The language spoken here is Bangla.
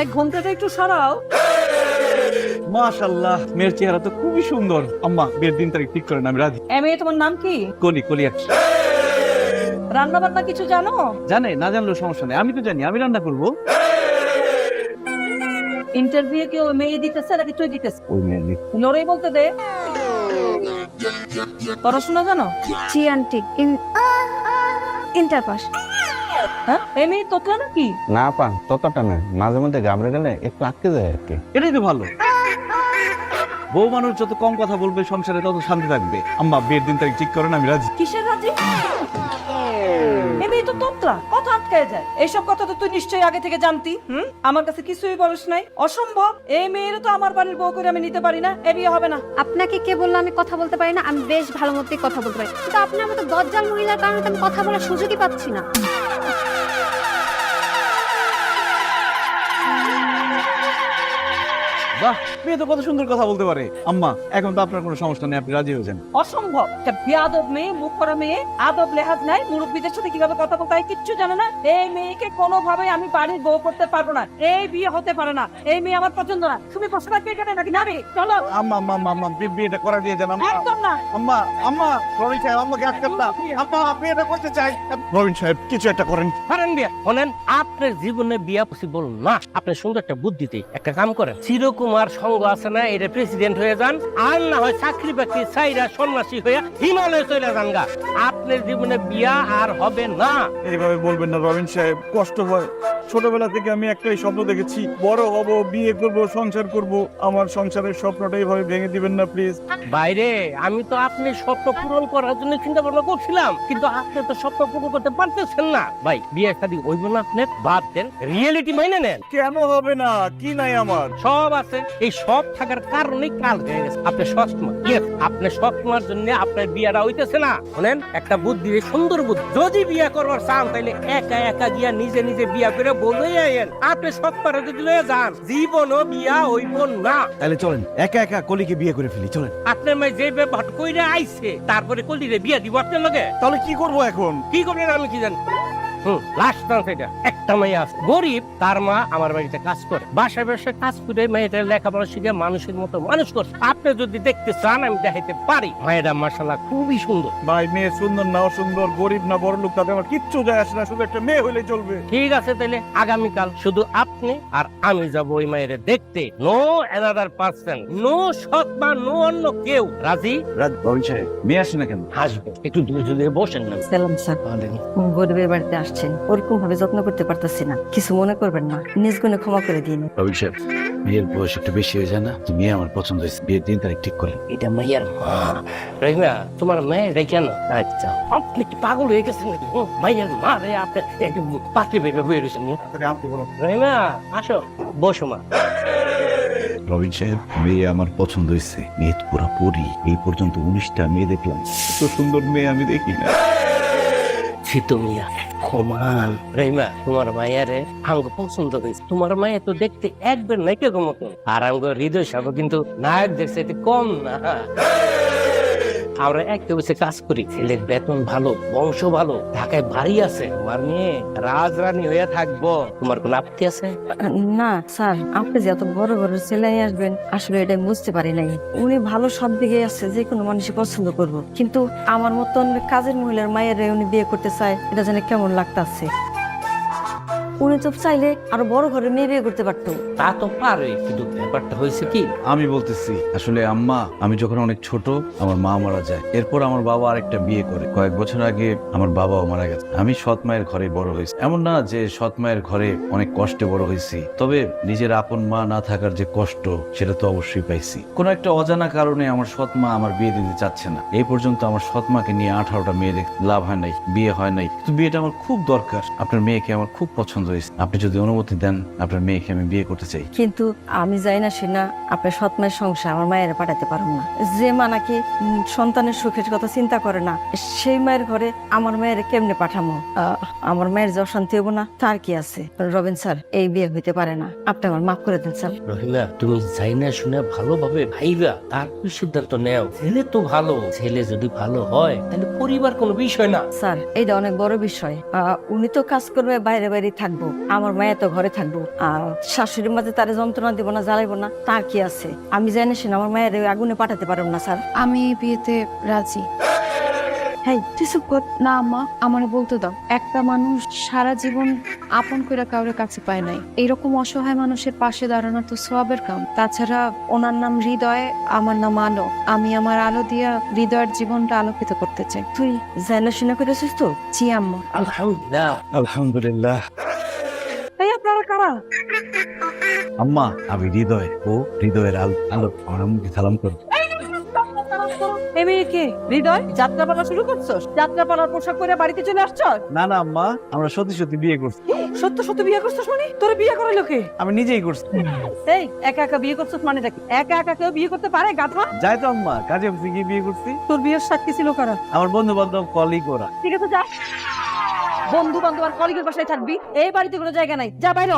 এক ঘন্টাটা একটু সরাও। মাশাল্লাহ মেয়ের চেহারা তো খুবই সুন্দর। আম্মা বিয়ের দিন তারিখ ঠিক করেন আমি রাজি এ তোমার নাম কি? কলি কলি রান্না বান্না কিছু জানো? জানে না জানলেও সমস্যা নেই। আমি তো জানি আমি রান্না করব। ইন্টারভিউ কি ওই মেয়ে দিতেছে নাকি তুই দিতেছে ওই মেয়ে লড়াই বলতে দে। পড়াশোনা জানো? জি আন্টি। Inter pass. হ্যাঁ? এই মেয়ে তোতলা নাকি? না পান ততটা না মাঝে মধ্যে ঘাবড়ে গেলে একটু আটকে যায় আর কি। এটাই তো ভালো। বউ মানুষ যত কম কথা বলবে সংসারে তত শান্তি থাকবে। আম্মা বিয়ের দিন তারিখ ঠিক করেন আমি রাজি। কিসের রাজি? এই মেয়ে তো তোতলা কথা আটকায় যায়। এইসব কথা তো তুই নিশ্চয়ই আগে থেকে জানতি হুম? আমার কাছে কিছুই বলিস নাই। অসম্ভব। এই মেয়ের তো আমার বাড়ির বউ করে আমি নিতে পারি না এ বিয়ে হবে না। আপনাকে কে বলল আমি কথা বলতে পারি না? আমি বেশ ভালো মতোই কথা বলতে পারি। কিন্তু আপনার মতো দজ্জাল মহিলার কারণে তো আমি কথা বলার সুযোগই পাচ্ছি না। বাহ মেয়ে তো কত সুন্দর কথা বলতে পারে। আম্মা এখন তো আপনার কোনো সমস্যা নেই আপনি রাজি হয়েছেন। অসম্ভব। একটা বেয়াদব মেয়ে মুখ করা মেয়ে আদব লেহাজ নাই মুরব্বীদের সাথে কীভাবে কথা বলতে হয় কিচ্ছু জানে না। এই মেয়েকে কোনোভাবে আমি বাড়ির বউ করতে পারব না। এই বিয়ে হতে পারে না। এই মেয়ে আমার পছন্দ না। তুমি বসে থাকবে এখানে নাকি নাবে? চলো। আম্মা আম্মা আম্মা আম্মা বিয়েটা করা দিয়ে যান আম্মা। একদম না। আম্মা আম্মা রবীন সাহেব আমাকে আটকান না। আম্মা বিয়েটা করতে চাই। রবীন সাহেব কিছু একটা করেন। পারেন বিয়া। শোনেন আপনার জীবনে বিয়া পসিবল না। আপনি সুন্দর একটা বুদ্ধিতে একটা কাম করেন। চিরকুমার সঙ্গ আছে না, এটা প্রেসিডেন্ট হয়ে যান। আর না হয় চাকরি বাকরি চাইরা সন্ন্যাসী হয়ে হিমালয়ে চলে যান গা আপনার জীবনে বিয়া আর হবে না। এইভাবে বলবেন না রবীন্দ্র সাহেব, কষ্ট হয়। ছোটবেলা থেকে আমি একটাই স্বপ্ন দেখেছি। বড় হব বিয়ে করব সংসার করব। আমার সংসারের স্বপ্নটা এইভাবে ভেঙে দিবেন না প্লিজ বাইরে আমি তো আপনি স্বপ্ন পূরণ করার জন্য চিন্তা ভাবনা করছিলাম কিন্তু আপনি তো স্বপ্ন পূরণ করতে পারতেছেন না। ভাই বিয়ে শাদী হইব না আপনি বাদ দেন রিয়েলিটি মাইনে নেন। কেন হবে না? কি নাই আমার? সব আছে এই সব থাকার কারণেই কাল হয়ে গেছে। আপনি সসমা ইয়েস আপনি সসমার জন্য আপনার বিয়াটা হইতেছে না। শুনেন একটা বুদ্ধি সুন্দর বুদ্ধি। যদি বিয়ে করবার চান তাহলে একা একা গিয়া নিজে নিজে বিয়ে করে বলেই আইন আপনি সৎপারে যদি লয়ে যান জীবনও বিয়া হইব না। তাহলে চলেন একা একা কলিকে বিয়ে করে ফেলি চলেন। আপনার মাই যে ব্যাপার কইরা আইছে তারপরে কলিরে বিয়া দিব আপনার লগে। তাহলে কি করব এখন? কি করবেন আমি কি জানি? হুম লাস্ট চান্স এটা একটা মেয়ে আছে। গরিব তার মা আমার বাড়িতে কাজ করে। বাসায় বাসায় কাজ করে মেয়েটা লেখাপড়া শিখে মানুষের মতো মানুষ করছে। আপনি যদি দেখতে চান আমি দেখাইতে পারি। মেয়েটা মাসাল্লাহ খুবই সুন্দর। ভাই মেয়ে সুন্দর না অসুন্দর গরিব না বড় লোক তাতে আমার কিচ্ছু যায় আসে না শুধু একটা মেয়ে হলে চলবে। ঠিক আছে তাহলে আগামীকাল শুধু আপনি আর আমি যাব ওই মায়ের দেখতে। নো অ্যানাদার পার্সন নো সৎ বা নো অন্য কেউ। রাজি? রাজ সাহেব মেয়ে আসে না কেন? আসবে। একটু দূরে দূরে বসেন না। সালাম স্যার। গরিবের বাড়িতে আসছেন ওরকম ভাবে যত্ন করতে পারতেছি না। কিছু মনে করবেন না নিজ গুণে ক্ষমা করে দিন। রবীন সাহেব মেয়ের বয়স একটু বেশি হয়ে যায় না? তো মেয়ে আমার পছন্দ হয়েছে বিয়ের দিন তারিখ ঠিক করেন এটা মাইয়ার মা। রহিমা তোমার মেয়ে রে কেন আচ্ছা। আপনি কি পাগল হয়ে গেছেন নাকি? হুম, মাইয়ার মা রে আপনি একটু পাত্রী ভেবে বয়ে রয়েছেন রহিমা আসো বসো মা। রবীন সাহেব মেয়ে আমার পছন্দ হয়েছে মেয়ে পুরা পরি এই পর্যন্ত উনিশটা মেয়ে দেখলাম। এত সুন্দর মেয়ে আমি দেখি না। ছিতো মিয়া কমান রহিমা তোমার মায়ারে আঙ্গ পছন্দ হয়েছে। তোমার মায়া তো দেখতে একবার নাকি মতন আর আঙ্গ হৃদয় সাগর কিন্তু নায়কদের সাথে কম না। আমরা একটা বসে কাজ করি। ছেলের বেতন ভালো, বংশ ভালো, ঢাকায় বাড়ি আছে। তোমার মেয়ে রাজরানী হয়ে থাকব। তোমার কোন আপত্তি আছে? না, স্যার, আপনি যে এত বড় বড় ছেলে আসবেন, আসলে এটা বুঝতে পারি নাই। উনি ভালো সব দিকে আছে, যে কোনো মানুষই পছন্দ করব। কিন্তু আমার মতন কাজের মহিলার মায়ের উনি বিয়ে করতে চায়, এটা জানে কেমন লাগতাছে? উনি তো চাইলে আরও বড় ঘরে মেয়ে বিয়ে করতে পারতো। তা তো পারে কিন্তু ব্যাপারটা হয়েছে কি? আমি বলতেছি আসলে আম্মা আমি যখন অনেক ছোট আমার মা মারা যায়। এরপর আমার বাবা আরেকটা বিয়ে করে। কয়েক বছর আগে আমার বাবাও মারা গেছে। আমি সৎ মায়ের ঘরে বড় হয়েছি। এমন না যে সৎ মায়ের ঘরে অনেক কষ্টে বড় হয়েছি। তবে নিজের আপন মা না থাকার যে কষ্ট সেটা তো অবশ্যই পাইছি। কোনো একটা অজানা কারণে আমার সৎ মা আমার বিয়ে দিতে চাচ্ছে না। এই পর্যন্ত আমার সৎ মাকে নিয়ে আঠারোটা মেয়ে দেখ লাভ হয় নাই বিয়ে হয় নাই। কিন্তু বিয়েটা আমার খুব দরকার। আপনার মেয়েকে আমার খুব পছন্দ হয়েছে আপনি যদি অনুমতি দেন আপনার মেয়েকে আমি বিয়ে করতে চাই। কিন্তু আমি যাই না সে না আপনার সৎ মায়ের সংসার আমার মায়ের পাঠাতে পারব না। যে মা নাকি সন্তানের সুখের কথা চিন্তা করে না সেই মায়ের ঘরে আমার মায়ের কেমনে পাঠামো? আমার মায়ের যে অশান্তি হব না তার কি আছে? রবিন স্যার এই বিয়ে হইতে পারে না। আপনি আমার মাফ করে দেন স্যার। রহিমা তুমি যাই না শুনে ভালোভাবে ভাইবা তারপর সিদ্ধান্ত নেও। ছেলে তো ভালো ছেলে যদি ভালো হয় তাহলে পরিবার কোনো বিষয় না। স্যার এইটা অনেক বড় বিষয়। আহ, উনি তো কাজ করবে বাইরে বাইরে থাকবে। থাকব। আমার মায়া তো ঘরে থাকব। আর শাশুড়ির মাঝে তারে যন্ত্রণা দিব না জ্বালাইবো না। তার কি আছে? আমি জানি শুনে আমার মায়ের আগুনে পাঠাতে পারব না স্যার। আমি এই বিয়েতে রাজি। হ্যাঁ তুই চুপ কর। না আম্মা আমার বলতে দাও। একটা মানুষ সারা জীবন আপন করে কাউরের কাছে পায় নাই। এরকম অসহায় মানুষের পাশে দাঁড়ানো তো সবের কাম। তাছাড়া ওনার নাম হৃদয় আমার নাম আলো। আমি আমার আলো দিয়া হৃদয়ের জীবনটা আলোকিত করতে চাই। তুই জানা শুনে করেছিস তো? জি আম্মা। আলহামদুলিল্লাহ। আলহামদুলিল্লাহ। আপনারা কারা? আম্মা আমি হৃদয় ও হৃদয়ের আলো আমার আম্মুকে সালাম হৃদয় যাত্রাপালা শুরু করছস? যাত্রাপালার পোশাক পরে বাড়িতে চলে আসছস? না না আম্মা আমরা সত্যি সত্যি বিয়ে করছি। সত্য সত্য বিয়ে করছস মানে? তোর বিয়ে করে লোকে? আমি নিজেই করছি। এই একা একা বিয়ে করছস মানেটা কি? একা একা কেউ বিয়ে করতে পারে গাধা? যাই তো আম্মা কাজে অফিসে গিয়ে বিয়ে করছি। তোর বিয়ের সাক্ষী ছিল কারা? আমার বন্ধু বান্ধব কলিগ ওরা। ঠিক আছে যা। বন্ধু বান্ধব আর কলিগের বাসায় থাকবি এই বাড়িতে কোনো জায়গা নাই। যা বাইরে